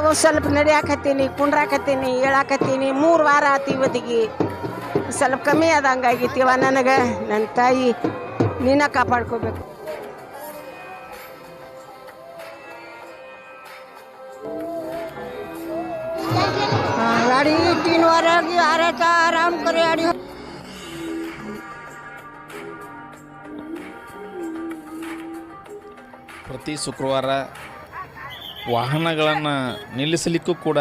ಒಂದ್ ಸ್ವಲ್ಪ ನಡಿಯಾಕತ್ತೀನಿ ಕುಂಡ್ರಾಕತ್ತೀನಿ ಹೇಳಾಕತ್ತೀನಿ ಮೂರು ವಾರ ಆತು ಇವತ್ತಿಗೆ ಸ್ವಲ್ಪ ಕಮ್ಮಿ ಆದಂಗಾಗಿತ್ತೀವ ನನಗೆ ನನ್ನ ತಾಯಿ ನೀನ ಕಾಪಾಡ್ಕೋಬೇಕು गाड़ी तीन बार आ रहा था आराम करे गाड़ी ಪ್ರತಿ ಶುಕ್ರವಾರ ವಾಹನಗಳನ್ನು ನಿಲ್ಲಿಸಲಿಕ್ಕೂ ಕೂಡ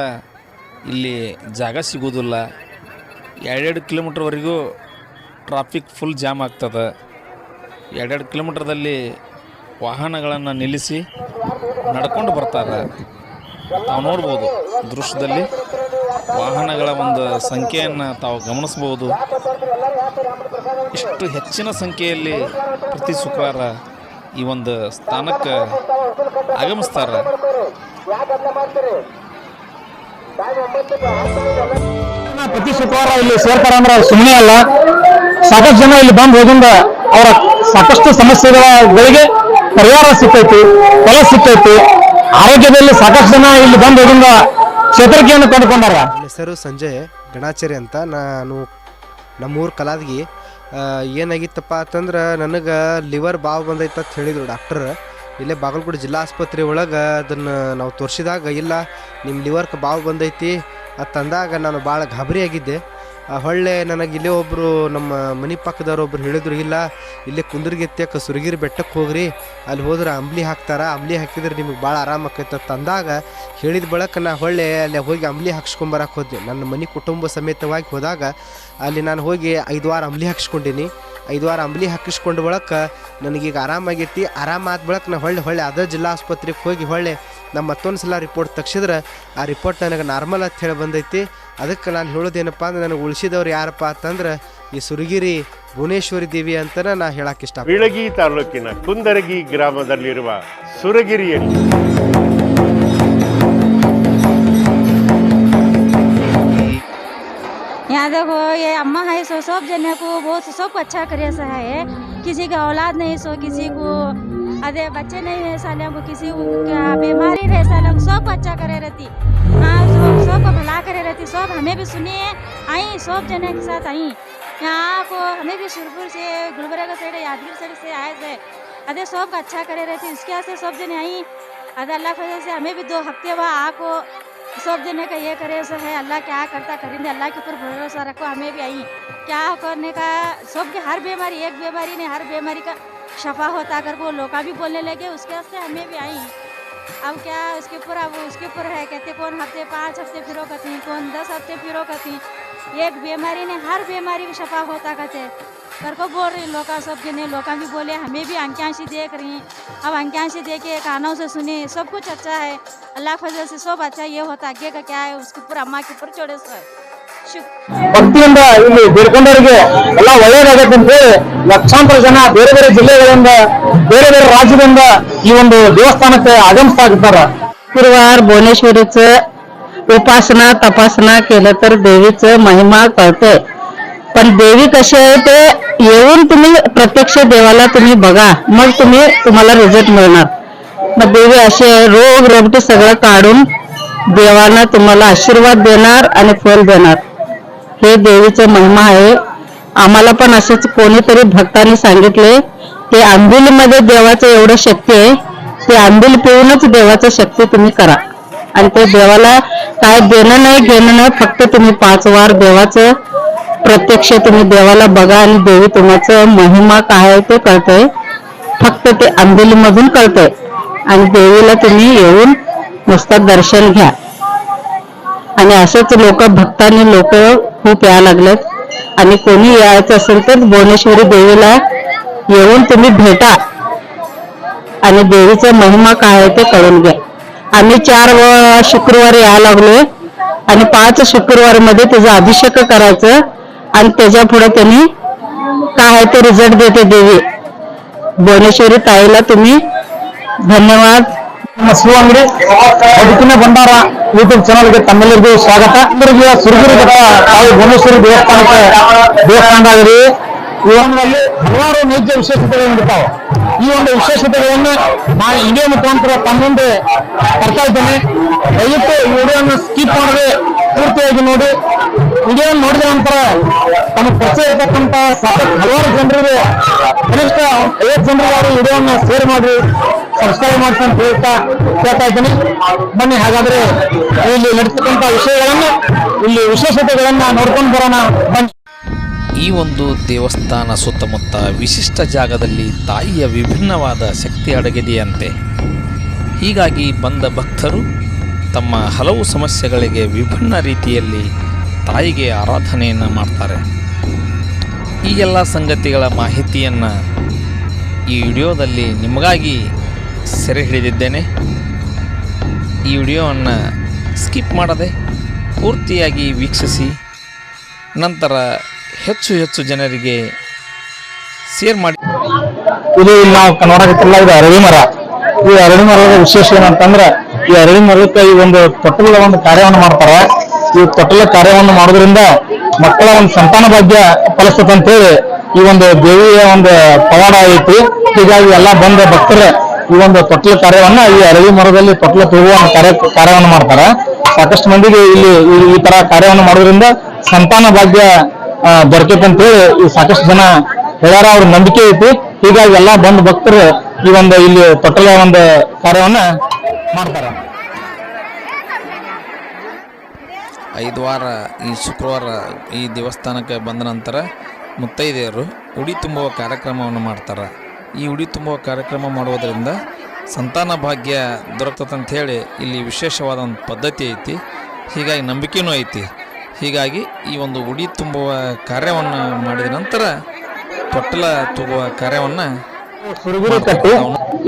ಇಲ್ಲಿ ಜಾಗ ಸಿಗುವುದಿಲ್ಲ. ಎರಡೆರಡು ಕಿಲೋಮೀಟ್ರ್ವರೆಗೂ ಟ್ರಾಫಿಕ್ ಫುಲ್ ಜಾಮ್ ಆಗ್ತದೆ. ಎರಡೆರಡು ಕಿಲೋಮೀಟ್ರದಲ್ಲಿ ವಾಹನಗಳನ್ನು ನಿಲ್ಲಿಸಿ ನಡ್ಕೊಂಡು ಬರ್ತಾರೆ. ತಾವು ನೋಡ್ಬೋದು, ದೃಶ್ಯದಲ್ಲಿ ವಾಹನಗಳ ಒಂದು ಸಂಖ್ಯೆಯನ್ನು ತಾವು ಗಮನಿಸ್ಬೋದು. ಇಷ್ಟು ಹೆಚ್ಚಿನ ಸಂಖ್ಯೆಯಲ್ಲಿ ಪ್ರತಿ ಶುಕ್ರವಾರ ಈ ಒಂದು ಸ್ಥಾನಕ್ಕೆ ಆಗಮಿಸ್ತಾರೆ. ಪ್ರತಿ ಶುಕ್ರವಾರ ಇಲ್ಲಿ ಸೇರ್ತಾರ ಅಂದ್ರೆ ಸುಮ್ಮನೆ ಅಲ್ಲ. ಸಾಕಷ್ಟು ಜನ ಇಲ್ಲಿ ಬಂದು ಹೋಗಿಂದ ಅವರ ಸಾಕಷ್ಟು ಸಮಸ್ಯೆಗಳಿಗೆ ಪರಿಹಾರ ಸಿಕ್ಕೈತಿ ಫಲ ಸಿಕ್ಕೈತಿ ಆರೋಗ್ಯದಲ್ಲಿ ಸಾಕಷ್ಟು ಜನ ಇಲ್ಲಿ ಬಂದು ಹೋಗಿಂದ ಚೇತರಿಕೆಯನ್ನು ಕಂಡುಕೊಂಡಾರ. ಹೆಸರು ಸಂಜಯ್ ಗಣಾಚಾರ್ಯ ಅಂತ ನಾನು ನಮ್ಮೂರು ಕಲಾದಗಿ ಏನಾಗಿತ್ತಪ್ಪ ಅಂತಂದ್ರೆ ನನಗೆ ಲಿವರ್ ಬಾವು ಬಂದೈತೆ ಅಂತ ಹೇಳಿದರು ಡಾಕ್ಟರ್ ಇಲ್ಲೇ ಬಾಗಲಕೋಟೆ ಜಿಲ್ಲಾ ಆಸ್ಪತ್ರೆ ಒಳಗೆ ಅದನ್ನು ನಾವು ತೋರಿಸಿದಾಗ, ಇಲ್ಲ ನಿಮ್ಮ ಲಿವರ್ಗೆ ಬಾವು ಬಂದೈತಿ ಅದು ತಂದಾಗ ನಾನು ಭಾಳ ಗಾಬರಿ ಆಗಿದ್ದೆ. ಹೊಳ್ಳೆ ನನಗೆ ಇಲ್ಲೇ ಒಬ್ಬರು ನಮ್ಮ ಮನೆ ಪಕ್ಕದವ್ರು ಒಬ್ರು ಹೇಳಿದ್ರು, ಇಲ್ಲ, ಇಲ್ಲೇ ಕುಂದರ್ಗೆತ್ಯಕ್ಕೆ ಸುರಗಿರಿ ಬೆಟ್ಟಕ್ಕೆ ಹೋಗ್ರಿ, ಅಲ್ಲಿ ಹೋದ್ರೆ ಅಂಬ್ಲಿ ಹಾಕ್ತಾರ, ಅಂಬ್ಲಿ ಹಾಕಿದ್ರೆ ನಿಮಗೆ ಭಾಳ ಆರಾಮ ಆಕೈತೆ ತಂದಾಗ ಹೇಳಿದ ಬಳಕ ನಾ ಹೊಳ್ಳೆ ಅಲ್ಲಿ ಹೋಗಿ ಅಂಬ್ಲಿ ಹಾಕ್ಸ್ಕೊಂಬರಕ್ಕೆ ಹೋದೆ. ನನ್ನ ಮನೆ ಕುಟುಂಬ ಸಮೇತವಾಗಿ ಹೋದಾಗ ಅಲ್ಲಿ ನಾನು ಹೋಗಿ ಐದು ವಾರ ಅಂಬ್ಲಿ ಹಾಕ್ಸ್ಕೊಂಡೀನಿ. ಐದು ವಾರ ಅಂಬ್ಲಿ ಹಾಕಿಸ್ಕೊಂಡ ಬಳಕ ನನಗೀಗ ಆರಾಮಾಗೈತಿ ಆರಾಮಾದ ಬಳಕ ನಾ ಹೊಳ್ಳೆ ಹೊಳ್ಳೆ ಅದೇ ಜಿಲ್ಲಾ ಆಸ್ಪತ್ರೆಗೆ ಹೋಗಿ ಹೊಳ್ಳೆ ನಮ್ಮ ಮತ್ತೊಂದು ಸಲ ರಿಪೋರ್ಟ್ ತೆಗ್ಸಿದ್ರೆ ಆ ರಿಪೋರ್ಟ್ ನನಗೆ ನಾರ್ಮಲ್ ಅಂತ ಹೇಳಿ ಬಂದೈತಿ ಅದಕ್ಕೆ ನಾನು ಹೇಳೋದೇನಪ್ಪ ಅಂದ್ರೆ ನನಗೆ ಉಳಿಸಿದವ್ರು ಯಾರಪ್ಪ ಅಂತಂದ್ರೆ ಈ ಸುರಗಿರಿ ಭುವನೇಶ್ವರಿ ದೇವಿ ಅಂತನ ನಾ ಹೇಳಕ್ಕೆ ಇಷ್ಟ ಬೀಳಗಿ ತಾಲೂಕಿನ ಕುಂದರಗಿ ಗ್ರಾಮದಲ್ಲಿರುವ ಸುರಗಿರಿಯಲ್ಲಿ यहाँ देखो ये अम्मा है सो सब जने को बहुत सब अच्छा करे सा है किसी का औलाद नहीं सो किसी को अरे बच्चे नहीं है साले को किसी बीमारी रहे साले को सब अच्छा करे रहती। हाँ सब सबको भला करे रहती, सब हमें भी सुनिए। आई, सब जने के साथ आई। यहाँ को हमें भी सुरपुर से, गुलबर्गा साइड यादगिर साइड से आए थे। अरे सब अच्छा करे रहती इसके वजह से सब जने आई। अरे अल्लाह की से हमें भी दो हफ़्ते बाद आको, सब जने का ये करे सो है, अल्लाह क्या करता करेंगे, अल्लाह के ऊपर भरोसा रखो, हमें भी आई। क्या करने का सब के हर बीमारी, एक बीमारी नहीं, हर बीमारी का शफा होता, अगर वो लोग भी बोलने लगे, उसके वास्ते हमें भी आई। अब क्या उसके ऊपर, अब उसके ऊपर है, कहते कौन हफ़्ते पाँच हफ़्ते फिरो कथी कौन दस हफ़्ते फिरो कथी एक बीमारी ने हर बीमारी का शफा होता कहते कर को बोल रही, लोका सब जने लोका भी बोले, हमें भी अंक्यांशी देख रही। अब अंक्यांशी देख के कानों से सुने, सब कुछ अच्छा है। अल्लाह फजल से सब अच्छा ये होता, आगे का क्या है, उसके ऊपर, अम्मा के ऊपर छोड़े सो है। ಭಕ್ತಿಯಿಂದ ಇಲ್ಲಿ ಬೇಡ್ಕೊಂಡವರಿಗೆ ಎಲ್ಲ ಒಳ್ಳೇದಾಗತ್ತೆ ಅಂತ ಹೇಳಿ ಲಕ್ಷಾಂತರ ಜನ ಬೇರೆ ಬೇರೆ ಜಿಲ್ಲೆಗಳಿಂದ ಬೇರೆ ಬೇರೆ ರಾಜ್ಯದಿಂದ ಈ ಒಂದು ದೇವಸ್ಥಾನಕ್ಕೆ ಆಗಮಿಸ್ತಾ ಇರ್ತಾರ गुरुवार भुवनेश्वरीचं उपासना तपासना केलं तर देवीचं महिमा कळते पण देवी कशी आहे ते येऊन तुम्ही प्रत्यक्ष देवाला तुम्ही बघा मग तुम्ही तुम्हाला रिझल्ट मिळणार मग देवी अशी आहे रोग रोगटी सगळं काढून देवानं तुम्हाला आशीर्वाद देणार आणि फल देणार हे देवीचं महिमा आहे. आम्हाला पण असेच कोणीतरी भक्ताने सांगितले ते आंबिलीमध्ये देवाचं एवढं शक्य आहे ते आंबिल पिऊनच देवाचं शक्ती तुम्ही करा. आणि ते देवाला काय देणं नाही घेणं नाही फक्त तुम्ही पाच वार देवाचं प्रत्यक्ष तुम्ही देवाला बघा आणि देवी तुम्हाचं महिमा काय आहे ते कळतंय. फक्त ते आंबिलीमधून कळतंय. आणि देवीला तुम्ही येऊन नुसतं दर्शन घ्या. आणि असंच लोक भक्तांनी लोक खूप यायला लागलेत. आणि कोणी यायचं असेल तर भुवनेश्वरी देवीला येऊन तुम्ही भेटा. आणि देवीचा महिमा काय आहे ते कळून घ्या. आम्ही चार व- शुक्रवार यायला लागलोय. आणि पाच शुक्रवारमध्ये त्याचा अभिषेक करायचं. आणि त्याच्या पुढे त्यांनी काय आहे ते रिझल्ट देते देवी. भुवनेश्वरी ताईला तुम्ही धन्यवाद. ನಮ್ಮ ಶಿವಂಗಡಿ ಬದುಕಿನ ಭಂಡಾರ ಯೂಟ್ಯೂಬ್ ಚಾನಲ್ಗೆ ತಮ್ಮೆಲ್ಲರಿಗೂ ಸ್ವಾಗತ. ಬೆಟ್ಟ ತಾಯಿ ಭುವನೇಶ್ವರಿ ದೇವಸ್ಥಾನಕ್ಕೆ ದೇವಸ್ಥಾನದಾಗಲಿ ಈ ಒಂದರಲ್ಲಿ ಹಲವಾರು ನೈಜ ವಿಶೇಷತೆಗಳು ಇರ್ತಾವೆ. ಈ ಒಂದು ವಿಶೇಷತೆಗಳನ್ನು ನಾನು ಇದೇ ಮುಖಾಂತರ ತಮ್ಮಂದೆ ತರ್ತಾ ಇದ್ದೇನೆ. ದಯವಿಟ್ಟು ಈ ವಿಡಿಯೋನ ಸ್ಕಿಪ್ ಮಾಡದೆ ಪೂರ್ತಿಯಾಗಿ ನೋಡಿ. ವಿಡಿಯೋ ನೋಡಿದ ನಂತರ ತಮ್ಮ ಪರಿಚಯ ಇರ್ತಕ್ಕಂಥ ಸಾಕಷ್ಟು ಹಲವಾರು ಜನರಿಗೆ ಕನಿಷ್ಠ ಐವತ್ತು ಜನರಿಗಾರು ವಿಡಿಯೋನ ಶೇರ್ ಮಾಡಿ. ಸಬ್ಸ್ಕ್ರೈಬ್ ಅಂತ ಹೇಳ್ತಾ ಕೇಳ್ತಾ ಇದ್ದೀನಿ. ಬನ್ನಿ, ಹಾಗಾದ್ರೆ ಇಲ್ಲಿ ನಡೀತಕ್ಕಂಥ ವಿಷಯಗಳನ್ನು, ಇಲ್ಲಿ ವಿಶೇಷತೆಗಳನ್ನ ನೋಡ್ಕೊಂಡು ಬರೋಣ. ಈ ಒಂದು ದೇವಸ್ಥಾನ ಸುತ್ತಮುತ್ತ ವಿಶಿಷ್ಟ ಜಾಗದಲ್ಲಿ ತಾಯಿಯ ವಿಭಿನ್ನವಾದ ಶಕ್ತಿ ಅಡಗಿದೆಯಂತೆ. ಹೀಗಾಗಿ ಬಂದ ಭಕ್ತರು ತಮ್ಮ ಹಲವು ಸಮಸ್ಯೆಗಳಿಗೆ ವಿಭಿನ್ನ ರೀತಿಯಲ್ಲಿ ತಾಯಿಗೆ ಆರಾಧನೆಯನ್ನು ಮಾಡ್ತಾರೆ. ಈ ಎಲ್ಲ ಸಂಗತಿಗಳ ಮಾಹಿತಿಯನ್ನು ಈ ವಿಡಿಯೋದಲ್ಲಿ ನಿಮಗಾಗಿ ಸೆರೆ ಹಿಡಿದಿದ್ದೇನೆ. ಈ ವಿಡಿಯೋವನ್ನು ಸ್ಕಿಪ್ ಮಾಡದೆ ಪೂರ್ತಿಯಾಗಿ ವೀಕ್ಷಿಸಿ, ನಂತರ ಹೆಚ್ಚು ಹೆಚ್ಚು ಜನರಿಗೆ ಶೇರ್ ಮಾಡಿ. ಇದು ಇಲ್ಲಿ ನಾವು ನೋಡಕತ್ತಿಲ್ಲ ಇದು ಅರಳಿ ಮರ. ಈ ಅರಳಿ ಮರದ ವಿಶೇಷ ಏನಂತಂದ್ರೆ, ಈ ಅರಳಿ ಮರಕ್ಕೆ ಈ ಒಂದು ತೊಟ್ಟಲ ಒಂದು ಕಾರ್ಯವನ್ನು ಮಾಡ್ತಾರೆ. ಈ ತೊಟ್ಟಲ ಕಾರ್ಯವನ್ನು ಮಾಡೋದ್ರಿಂದ ಮಕ್ಕಳ ಒಂದು ಸಂತಾನ ಭಾಗ್ಯ ಫಲಿಸ್ತದೆ ಅಂತೇಳಿ ಈ ಒಂದು ದೇವಿಯ ಒಂದು ಪವಾಡ ಐತಿ. ಹೀಗಾಗಿ ಎಲ್ಲ ಬಂದ ಭಕ್ತರು ಈ ಒಂದು ತೊಟ್ಲ ಕಾರ್ಯವನ್ನ ಈ ಅರವಿ ಮರದಲ್ಲಿ ತೊಟ್ಲ ತೂಗುವ ಕಾರ್ಯ ಕಾರ್ಯವನ್ನು ಮಾಡ್ತಾರೆ. ಸಾಕಷ್ಟು ಮಂದಿಗೆ ಇಲ್ಲಿ ಈ- ತರ ಕಾರ್ಯವನ್ನು ಮಾಡೋದ್ರಿಂದ ಸಂತಾನ ಭಾಗ್ಯ ದೊರಕೈತೆ ಈ ಸಾಕಷ್ಟು ಜನ ಹೇಳ್ಯಾರ. ಅವ್ರ ನಂಬಿಕೆ ಐತಿ. ಹೀಗಾಗಿ ಎಲ್ಲಾ ಬಂದು ಭಕ್ತರು ಈ ಒಂದು ಇಲ್ಲಿ ತೊಟ್ಟಲ ಒಂದು ಕಾರ್ಯವನ್ನ ಮಾಡ್ತಾರೆ. ಐದು ವಾರ ಈ ಶುಕ್ರವಾರ ಈ ದೇವಸ್ಥಾನಕ್ಕೆ ಬಂದ ನಂತರ ಮುತ್ತೈದೆಯರು ಉಡಿ ತುಂಬುವ ಕಾರ್ಯಕ್ರಮವನ್ನು ಮಾಡ್ತಾರೆ. ಈ ಉಡಿ ತುಂಬುವ ಕಾರ್ಯಕ್ರಮ ಮಾಡುವುದರಿಂದ ಸಂತಾನ ಭಾಗ್ಯ ದೊರಕ್ತದೆ ಹೇಳಿ ಇಲ್ಲಿ ವಿಶೇಷವಾದ ಒಂದು ಪದ್ಧತಿ ಐತಿ. ಹೀಗಾಗಿ ನಂಬಿಕೆಯೂ ಐತಿ. ಹೀಗಾಗಿ ಈ ಒಂದು ಉಡಿ ತುಂಬುವ ಕಾರ್ಯವನ್ನು ಮಾಡಿದ ನಂತರ ಪೊಟ್ಟಲ ತುಂಬುವ ಕಾರ್ಯವನ್ನು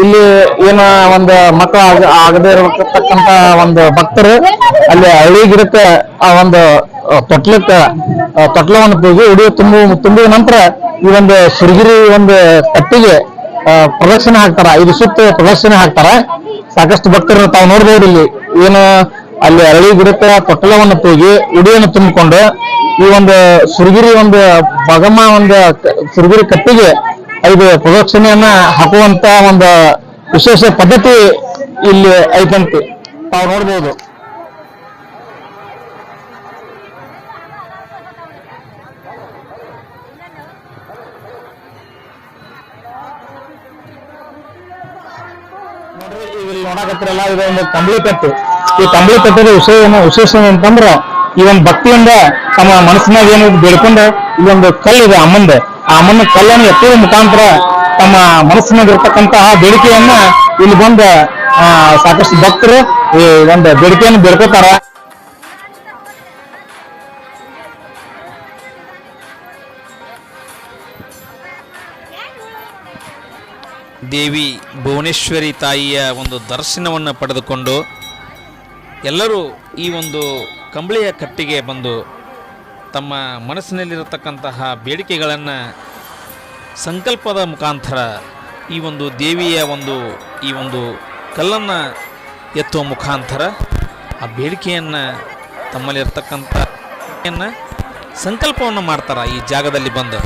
ಇಲ್ಲಿ ಏನ ಒಂದು ಮಕ್ಕಳ ಆಗ ಆಗದೆ ಇರತಕ್ಕಂತ ಒಂದು ಭಕ್ತರು ಅಲ್ಲಿ ಹಳ್ಳಿ ಗಿಡಕ್ಕೆ ಆ ಒಂದು ತೊಟ್ಲಕ್ಕ ತೊಟ್ಲವನ್ನು ಪೂಜೆ ಉಡಿ ತುಂಬು ತುಂಬಿದ ನಂತರ ಈ ಒಂದು ಸುರಗಿರಿ ಒಂದು ಕಟ್ಟಿಗೆ ಪ್ರದಕ್ಷಿಣೆ ಹಾಕ್ತಾರ. ಇದು ಸುತ್ತ ಪ್ರದಕ್ಷಿಣೆ ಹಾಕ್ತಾರ. ಸಾಕಷ್ಟು ಭಕ್ತರು ತಾವು ನೋಡ್ಬೋದು ಇಲ್ಲಿ. ಏನು, ಅಲ್ಲಿ ಅರಳಿ ಗಿಡಕ್ಕೆ ಪೊಟ್ಟಲವನ್ನು ತೂಗಿ ಉಡಿಯನ್ನು ತುಂಬಿಕೊಂಡು ಈ ಒಂದು ಸುರಗಿರಿ ಒಂದು ಬಗಮ್ಮ ಒಂದು ಸುರಗಿರಿ ಕಟ್ಟಿಗೆ ಐದು ಪ್ರದಕ್ಷಿಣೆಯನ್ನ ಹಾಕುವಂತ ಒಂದು ವಿಶೇಷ ಪದ್ಧತಿ ಇಲ್ಲಿ ಐತಂತೆ. ತಾವು ನೋಡ್ಬೋದು. ನೋಡಕತ್ತಿರಲ್ಲ, ಇದು ಒಂದು ಕಂಬಳಿ ಕಟ್ಟು ಈ ಕಂಬಳಿ ಕಟ್ಟದ ವಿಷಯವನ್ನು ವಿಶೇಷ ಅಂತಂದ್ರ ಈ ಒಂದು ಭಕ್ತಿಯಿಂದ ತಮ್ಮ ಮನಸ್ಸಿನಾಗ ಏನು ಬೇಡ್ಕೊಂಡು ಇಲ್ಲೊಂದು ಕಲ್ಲಿದೆ ಅಮ್ಮಂದ. ಆ ಅಮ್ಮನ ಕಲ್ಲನ್ನು ಎತ್ತುವ ಮುಖಾಂತರ ತಮ್ಮ ಮನಸ್ಸಿನಾಗ ಇರ್ತಕ್ಕಂತಹ ಬೇಡಿಕೆಯನ್ನ ಇಲ್ಲಿ ಬಂದ ಸಾಕಷ್ಟು ಭಕ್ತರು ಈ ಒಂದು ಬೇಡಿಕೆಯನ್ನು ಬೇಡ್ಕೋತಾರ. ದೇವಿ ಭುವನೇಶ್ವರಿ ತಾಯಿಯ ಒಂದು ದರ್ಶನವನ್ನು ಪಡೆದುಕೊಂಡು ಎಲ್ಲರೂ ಈ ಒಂದು ಕಂಬಳಿಯ ಕಟ್ಟಿಗೆ ಬಂದು ತಮ್ಮ ಮನಸ್ಸಿನಲ್ಲಿರತಕ್ಕಂತಹ ಬೇಡಿಕೆಗಳನ್ನು ಸಂಕಲ್ಪದ ಮುಖಾಂತರ ಈ ಒಂದು ದೇವಿಯ ಒಂದು, ಈ ಒಂದು ಕಲ್ಲನ್ನು ಎತ್ತುವ ಮುಖಾಂತರ ಆ ಬೇಡಿಕೆಯನ್ನು ತಮ್ಮಲ್ಲಿರ್ತಕ್ಕಂಥ ಸಂಕಲ್ಪವನ್ನು ಮಾಡ್ತಾರೆ ಈ ಜಾಗದಲ್ಲಿ ಬಂದು.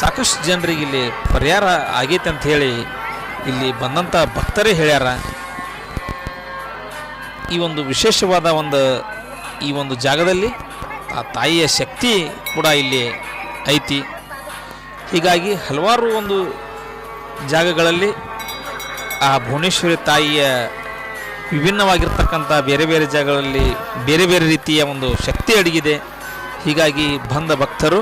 ಸಾಕಷ್ಟು ಜನರಿಗೆ ಇಲ್ಲಿ ಪರಿಹಾರ ಆಗೈತೆ ಅಂತ ಹೇಳಿ ಇಲ್ಲಿ ಬಂದಂಥ ಭಕ್ತರೇ ಹೇಳ್ಯಾರ. ಈ ಒಂದು ವಿಶೇಷವಾದ ಒಂದು, ಈ ಒಂದು ಜಾಗದಲ್ಲಿ ಆ ತಾಯಿಯ ಶಕ್ತಿ ಕೂಡ ಇಲ್ಲಿ ಐತಿ. ಹೀಗಾಗಿ ಹಲವಾರು ಒಂದು ಜಾಗಗಳಲ್ಲಿ ಆ ಭುವನೇಶ್ವರಿ ತಾಯಿಯ ವಿಭಿನ್ನವಾಗಿರ್ತಕ್ಕಂಥ ಬೇರೆ ಬೇರೆ ಜಾಗಗಳಲ್ಲಿ ಬೇರೆ ಬೇರೆ ರೀತಿಯ ಒಂದು ಶಕ್ತಿ ಅಡಗಿದೆ. ಹೀಗಾಗಿ ಬಂದ ಭಕ್ತರು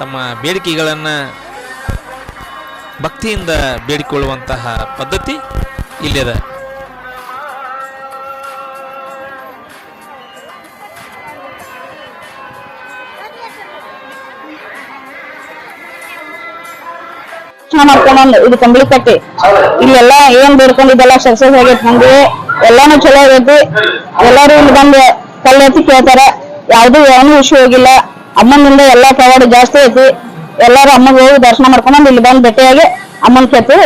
ತಮ್ಮ ಬೇಡಿಕೆಗಳನ್ನು ಭಕ್ತಿಯಿಂದ ಬೇಡಿಕೊಳ್ಳುವಂತಹ ಪದ್ಧತಿ ಇಲ್ಲಿದೆ. ಇದು ಕಂಬಳಿ ಕಟ್ಟಿ ಇಲ್ಲೆಲ್ಲ ಏನ್ ಬೇಡ್ಕೊಂಡಿದ್ದೆಲ್ಲ ಸಕ್ಸಸ್ ಆಗೈತಿ ನಮ್ಗೆ ಎಲ್ಲಾನು ಚಲೋ ಆಗೈತಿ. ಎಲ್ಲಾರು ಇಲ್ಲಿ ಬಂದು ಕಲ್ಲೆತ್ತಿ ಕೇಳ್ತಾರ. ಯಾವ್ದು ಏನು ವಿಷಯ ಹೋಗಿಲ್ಲ. ಅಮ್ಮನಿಂದ ಎಲ್ಲಾ ಪವಾಡ ಜಾಸ್ತಿ ಐತಿ. ಎಲ್ಲಾರು ಅಮ್ಮಗ್ ಹೋಗಿ ದರ್ಶನ ಮಾಡ್ಕೊಂಡ್ ಇಲ್ಲಿ ಬಂದ್ ಭೇಟಿಯಾಗಿ ಅಮ್ಮನ್ ಸೇತು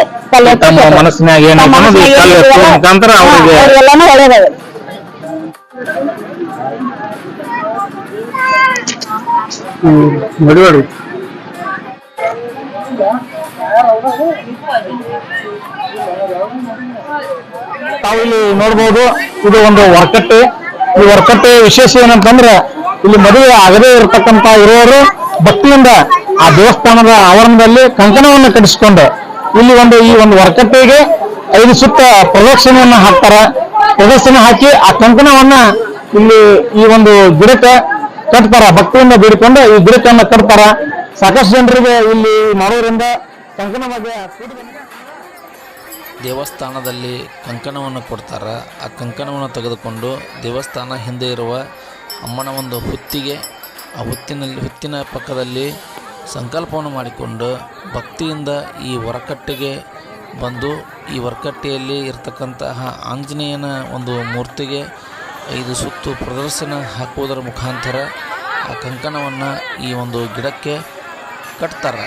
ತಾವಿಲ್ಲಿ ಇಲ್ಲಿ ನೋಡ್ಬೋದು ಇದು ಒಂದು ವರ್ಕಟ್ಟೆ. ಈ ವರ್ಕಟ್ಟೆ ವಿಶೇಷ ಏನಂತಂದ್ರೆ ಇಲ್ಲಿ ಮದುವೆ ಆಗದೇ ಇರತಕ್ಕಂತ ಇರೋರು ಭಕ್ತಿಯಿಂದ ಆ ದೇವಸ್ಥಾನದ ಆವರಣದಲ್ಲಿ ಕಂಕಣವನ್ನು ಕಟ್ಟಿಸಿಕೊಂಡು ಇಲ್ಲಿ ಒಂದು ಈ ಒಂದು ವರ್ಕಟ್ಟೆಗೆ ಐದು ಸುತ್ತ ಪ್ರದಕ್ಷಿಣೆಯನ್ನು ಹಾಕ್ತಾರ. ಪ್ರದಕ್ಷಿಣೆ ಹಾಕಿ ಆ ಕಂಕಣವನ್ನ ಇಲ್ಲಿ ಈ ಒಂದು ಗಿಡಕ್ಕೆ ಕಟ್ತಾರ. ಭಕ್ತಿಯಿಂದ ಬೇಡಿಕೊಂಡು ಈ ಗಿಡಕ್ಕನ್ನ ಕಟ್ತಾರ. ಸಾಕಷ್ಟು ಜನರಿಗೆ ಇಲ್ಲಿ ಮಾಡೋದ್ರಿಂದ ಕಂಕಣ ದೇವಸ್ಥಾನದಲ್ಲಿ ಕಂಕಣವನ್ನು ಕೊಡ್ತಾರೆ. ಆ ಕಂಕಣವನ್ನು ತೆಗೆದುಕೊಂಡು ದೇವಸ್ಥಾನ ಹಿಂದೆ ಇರುವ ಅಮ್ಮನ ಒಂದು ಹುತ್ತಿಗೆ, ಆ ಹುತ್ತಿನಲ್ಲಿ, ಹುತ್ತಿನ ಪಕ್ಕದಲ್ಲಿ ಸಂಕಲ್ಪವನ್ನು ಮಾಡಿಕೊಂಡು ಭಕ್ತಿಯಿಂದ ಈ ಹೊರಕಟ್ಟೆಗೆ ಬಂದು ಈ ಹೊರಕಟ್ಟೆಯಲ್ಲಿ ಇರತಕ್ಕಂತಹ ಆಂಜನೇಯನ ಒಂದು ಮೂರ್ತಿಗೆ ಐದು ಸುತ್ತು ಪ್ರದರ್ಶನ ಹಾಕುವುದರ ಮುಖಾಂತರ ಆ ಕಂಕಣವನ್ನು ಈ ಒಂದು ಗಿಡಕ್ಕೆ ಕಟ್ತಾರೆ.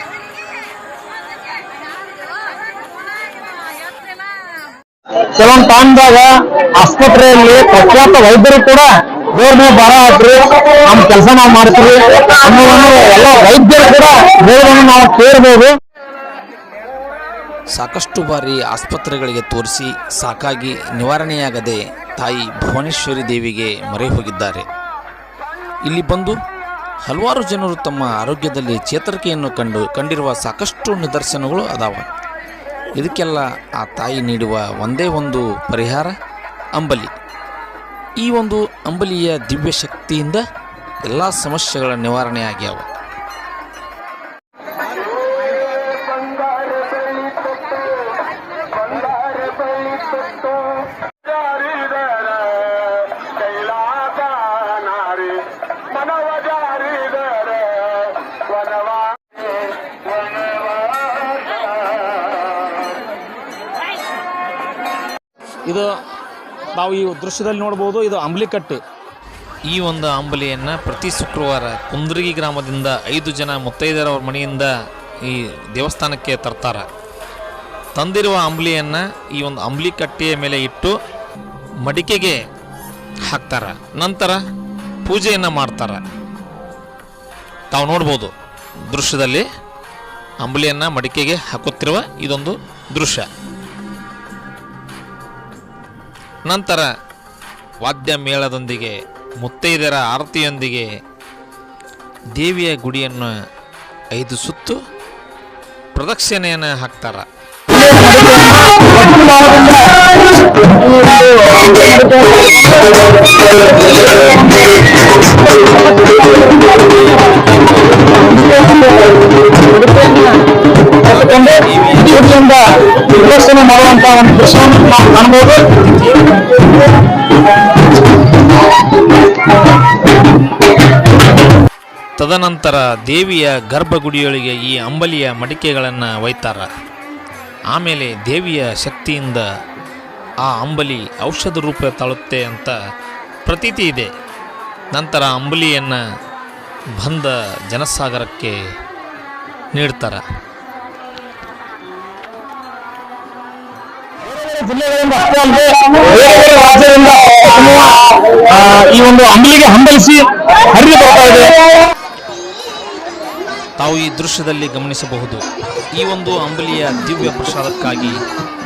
ಕೆಲವೊಂದು ಆಸ್ಪತ್ರೆಯಲ್ಲಿ ಪ್ರಖ್ಯಾತ ವೈದ್ಯರು ಕೂಡ ಮೇಲೆ ಭಾರ ಹಾಕ್ರಿ. ನಮ್ ಕೆಲಸ ನಾವು ಮಾಡ್ತೀವಿ. ಅನ್ನೋದನ್ನು ಎಲ್ಲ ವೈದ್ಯರು ಕೂಡ ನಾವು ಕೇಳಬಹುದು ಸಾಕಷ್ಟು ಬಾರಿ ಆಸ್ಪತ್ರೆಗಳಿಗೆ ತೋರಿಸಿ ಸಾಕಾಗಿ ನಿವಾರಣೆಯಾಗದೆ ತಾಯಿ ಭುವನೇಶ್ವರಿ ದೇವಿಗೆ ಮೊರೆ ಹೋಗಿದ್ದಾರೆ. ಇಲ್ಲಿ ಬಂದು ಹಲವಾರು ಜನರು ತಮ್ಮ ಆರೋಗ್ಯದಲ್ಲಿ ಚೇತರಿಕೆಯನ್ನು ಕಂಡು ಕಂಡಿರುವ ಸಾಕಷ್ಟು ನಿದರ್ಶನಗಳು ಅದಾವ. ಇದಕ್ಕೆಲ್ಲ ಆ ತಾಯಿ ನೀಡುವ ಒಂದೇ ಒಂದು ಪರಿಹಾರ ಅಂಬಲಿ. ಈ ಒಂದು ಅಂಬಲಿಯ ದಿವ್ಯ ಶಕ್ತಿಯಿಂದ ಎಲ್ಲ ಸಮಸ್ಯೆಗಳ ನಿವಾರಣೆ ಆಗ್ಯಾವ. ಇದು ನಾವು ಈ ದೃಶ್ಯದಲ್ಲಿ ನೋಡ್ಬೋದು ಇದು ಅಂಬ್ಲಿಕಟ್ಟು. ಈ ಒಂದು ಅಂಬಲಿಯನ್ನು ಪ್ರತಿ ಶುಕ್ರವಾರ ಕುಂದ್ರಗಿ ಗ್ರಾಮದಿಂದ ಐದು ಜನ ಮುತ್ತೈದೆಯರವ್ರ ಮನೆಯಿಂದ ಈ ದೇವಸ್ಥಾನಕ್ಕೆ ತರ್ತಾರೆ. ತಂದಿರುವ ಅಂಬಲಿಯನ್ನು ಈ ಒಂದು ಅಂಬಲಿ ಕಟ್ಟೆಯ ಮೇಲೆ ಇಟ್ಟು ಮಡಿಕೆಗೆ ಹಾಕ್ತಾರೆ. ನಂತರ ಪೂಜೆಯನ್ನು ಮಾಡ್ತಾರೆ. ತಾವು ನೋಡ್ಬೋದು ದೃಶ್ಯದಲ್ಲಿ ಅಂಬಲಿಯನ್ನು ಮಡಿಕೆಗೆ ಹಾಕುತ್ತಿರುವ ಇದೊಂದು ದೃಶ್ಯ. ನಂತರ ವಾದ್ಯ ಮೇಳದೊಂದಿಗೆ ಮುತ್ತೈದೆಯರ ಆರತಿಯೊಂದಿಗೆ ದೇವಿಯ ಗುಡಿಯನ್ನು ಐದು ಸುತ್ತು ಪ್ರದಕ್ಷಿಣೆಯನ್ನು ಹಾಕ್ತಾರೆ. ತದನಂತರ ದೇವಿಯ ಗರ್ಭಗುಡಿಯೊಳಗೆ ಈ ಅಂಬಲಿಯ ಮಡಿಕೆಗಳನ್ನು ಒಯ್ತಾರ. ಆಮೇಲೆ ದೇವಿಯ ಶಕ್ತಿಯಿಂದ ಆ ಅಂಬಲಿ ಔಷಧ ರೂಪ ತಳುತ್ತೆ ಅಂತ ಪ್ರತೀತಿ ಇದೆ. ನಂತರ ಅಂಬಲಿಯನ್ನು ಬಂದ ಜನಸಾಗರಕ್ಕೆ ನೀಡ್ತಾರೆ. ಈ ಒಂದು ಅಂಬಲಿಗೆ ಹಂಬಲಿಸಿ ಹರಿದು ಬರ್ತಾ ಇದೆ. ತಾವು ಈ ದೃಶ್ಯದಲ್ಲಿ ಗಮನಿಸಬಹುದು. ಈ ಒಂದು ಅಂಬಲಿಯ ದಿವ್ಯ ಪ್ರಸಾದಕ್ಕಾಗಿ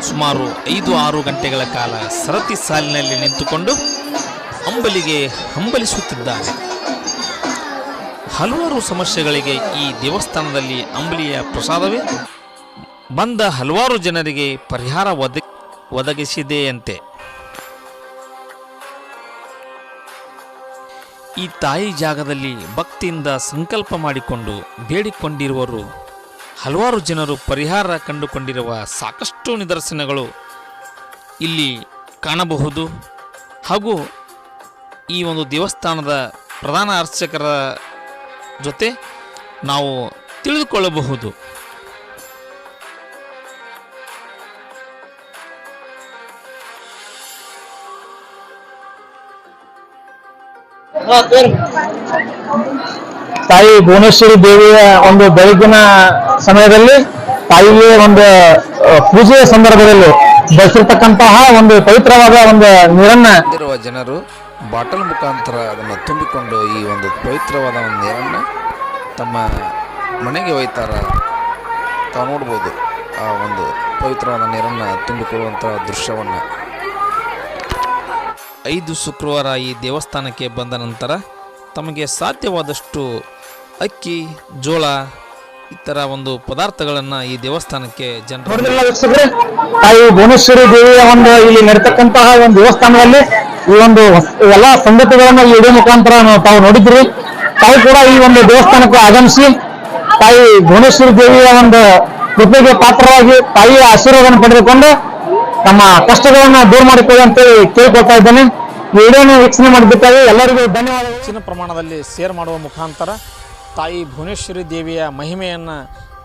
ಸುಮಾರು ಐದು ಆರು ಗಂಟೆಗಳ ಕಾಲ ಸರತಿ ಸಾಲಿನಲ್ಲಿ ನಿಂತುಕೊಂಡು ಅಂಬಲಿಗೆ ಹಂಬಲಿಸುತ್ತಿದ್ದಾರೆ. ಹಲವಾರು ಸಮಸ್ಯೆಗಳಿಗೆ ಈ ದೇವಸ್ಥಾನದಲ್ಲಿ ಅಂಬಲಿಯ ಪ್ರಸಾದವೇ ಬಂದ ಹಲವಾರು ಜನರಿಗೆ ಪರಿಹಾರ ಒದ ಒದಗಿಸಿದೆಯಂತೆ. ಈ ತಾಯಿ ಜಾಗದಲ್ಲಿ ಭಕ್ತಿಯಿಂದ ಸಂಕಲ್ಪ ಮಾಡಿಕೊಂಡು ಬೇಡಿಕೊಂಡಿರುವರು. ಹಲವಾರು ಜನರು ಪರಿಹಾರ ಕಂಡುಕೊಂಡಿರುವ ಸಾಕಷ್ಟು ನಿದರ್ಶನಗಳು ಇಲ್ಲಿ ಕಾಣಬಹುದು. ಹಾಗೂ ಈ ಒಂದು ದೇವಸ್ಥಾನದ ಪ್ರಧಾನ ಅರ್ಚಕರ ಜೊತೆ ನಾವು ತಿಳಿದುಕೊಳ್ಳಬಹುದು. ತಾಯಿ ಭುವನೇಶ್ವರಿ ದೇವಿಯ ಒಂದು ಬೆಳಗಿನ ಸಮಯದಲ್ಲಿ ತಾಯಿಗೆ ಒಂದು ಪೂಜೆಯ ಸಂದರ್ಭದಲ್ಲಿ ಬಳಸಿರ್ತಕ್ಕಂತಹ ಒಂದು ಪವಿತ್ರವಾದ ಒಂದು ನೀರನ್ನ ಜನರು ಬಾಟಲ್ ಮುಖಾಂತರ ಅದನ್ನು ತುಂಬಿಕೊಂಡು ಈ ಒಂದು ಪವಿತ್ರವಾದ ಒಂದು ನೀರನ್ನು ತಮ್ಮ ಮನೆಗೆ ಒಯ್ತಾರ. ತಾವು ನೋಡ್ಬೋದು ಆ ಒಂದು ಪವಿತ್ರವಾದ ನೀರನ್ನು ತುಂಬಿಕೊಳ್ಳುವಂಥ ದೃಶ್ಯವನ್ನು. ಐದು ಶುಕ್ರವಾರ ಈ ದೇವಸ್ಥಾನಕ್ಕೆ ಬಂದ ನಂತರ ತಮಗೆ ಸಾಧ್ಯವಾದಷ್ಟು ಅಕ್ಕಿ, ಜೋಳ ಈ ಥರ ಒಂದು ಪದಾರ್ಥಗಳನ್ನು ಈ ದೇವಸ್ಥಾನಕ್ಕೆ ಜನರು ತಾಯಿ ಭುವನೇಶ್ವರಿ ದೇವಿಯ ಒಂದು ಇಲ್ಲಿ ನಡೆತಕ್ಕಂತಹ ಒಂದು ದೇವಸ್ಥಾನದಲ್ಲಿ ಈ ಒಂದು ಎಲ್ಲಾ ಸಂಗತಿಗಳನ್ನ ಈ ವಿಡಿಯೋ ಮುಖಾಂತರ ತಾವು ನೋಡಿದ್ರಿ. ತಾವು ಕೂಡ ಈ ಒಂದು ದೇವಸ್ಥಾನಕ್ಕೆ ಆಗಮಿಸಿ, ತಾಯಿ ಭುವನೇಶ್ವರಿ ದೇವಿಯ ಒಂದು ಕೃಪೆಗೆ ಪಾತ್ರರಾಗಿ ತಾಯಿಯ ಆಶೀರ್ವಾದವನ್ನು ಪಡೆದುಕೊಂಡು ನಮ್ಮ ಕಷ್ಟಗಳನ್ನ ದೂರ ಮಾಡಿಕೊಳ್ಳಿ ಅಂತೇಳಿ ಕೇಳ್ಕೊಳ್ತಾ ಇದ್ದೇನೆ. ವಿಡಿಯೋನ ವೀಕ್ಷಣೆ ಮಾಡಿದ್ದಕ್ಕಾಗಿ ಎಲ್ಲರಿಗೂ ಧನ್ಯವಾದ ಹೆಚ್ಚಿನ ಪ್ರಮಾಣದಲ್ಲಿ ಶೇರ್ ಮಾಡುವ ಮುಖಾಂತರ ತಾಯಿ ಭುವನೇಶ್ವರಿ ದೇವಿಯ ಮಹಿಮೆಯನ್ನು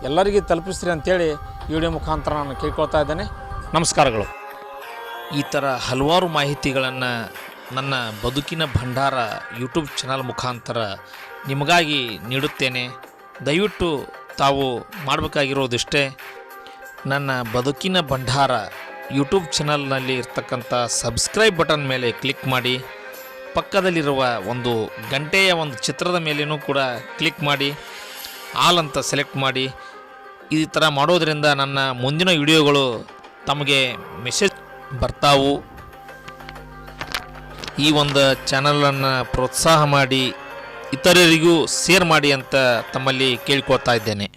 ಎಲ್ಲರಿಗೂ ತಲುಪಿಸ್ರಿ ಅಂತೇಳಿ ವಿಡಿಯೋ ಮುಖಾಂತರ ನಾನು ಕೇಳ್ಕೊಳ್ತಾ ಇದ್ದೇನೆ. ನಮಸ್ಕಾರಗಳು. ಈ ಥರ ಹಲವಾರು ಮಾಹಿತಿಗಳನ್ನು ನನ್ನ ಬದುಕಿನ ಭಂಡಾರ ಯೂಟ್ಯೂಬ್ ಚಾನಲ್ ಮುಖಾಂತರ ನಿಮಗಾಗಿ ನೀಡುತ್ತೇನೆ. ದಯವಿಟ್ಟು ತಾವು ಮಾಡಬೇಕಾಗಿರೋದಿಷ್ಟೇ. ನನ್ನ ಬದುಕಿನ ಭಂಡಾರ ಯೂಟ್ಯೂಬ್ ಚಾನಲ್ನಲ್ಲಿ ಇರ್ತಕ್ಕಂಥ ಸಬ್ಸ್ಕ್ರೈಬ್ ಬಟನ್ ಮೇಲೆ ಕ್ಲಿಕ್ ಮಾಡಿ, ಪಕ್ಕದಲ್ಲಿರುವ ಒಂದು ಗಂಟೆಯ ಒಂದು ಚಿತ್ರದ ಮೇಲೇನೂ ಕೂಡ ಕ್ಲಿಕ್ ಮಾಡಿ, ಆಲ್ ಅಂತ ಸೆಲೆಕ್ಟ್ ಮಾಡಿ. ಈ ಥರ ಮಾಡೋದರಿಂದ ನನ್ನ ಮುಂದಿನ ವಿಡಿಯೋಗಳು ತಮಗೆ ಮೆಸೇಜ್ ಬರ್ತಾವು. ಈ ಒಂದು ಚಾನಲನ್ನು ಪ್ರೋತ್ಸಾಹ ಮಾಡಿ, ಇತರರಿಗೂ ಶೇರ್ ಮಾಡಿ ಅಂತ ತಮ್ಮಲ್ಲಿ ಕೇಳ್ಕೊಳ್ತಾ ಇದ್ದೇನೆ.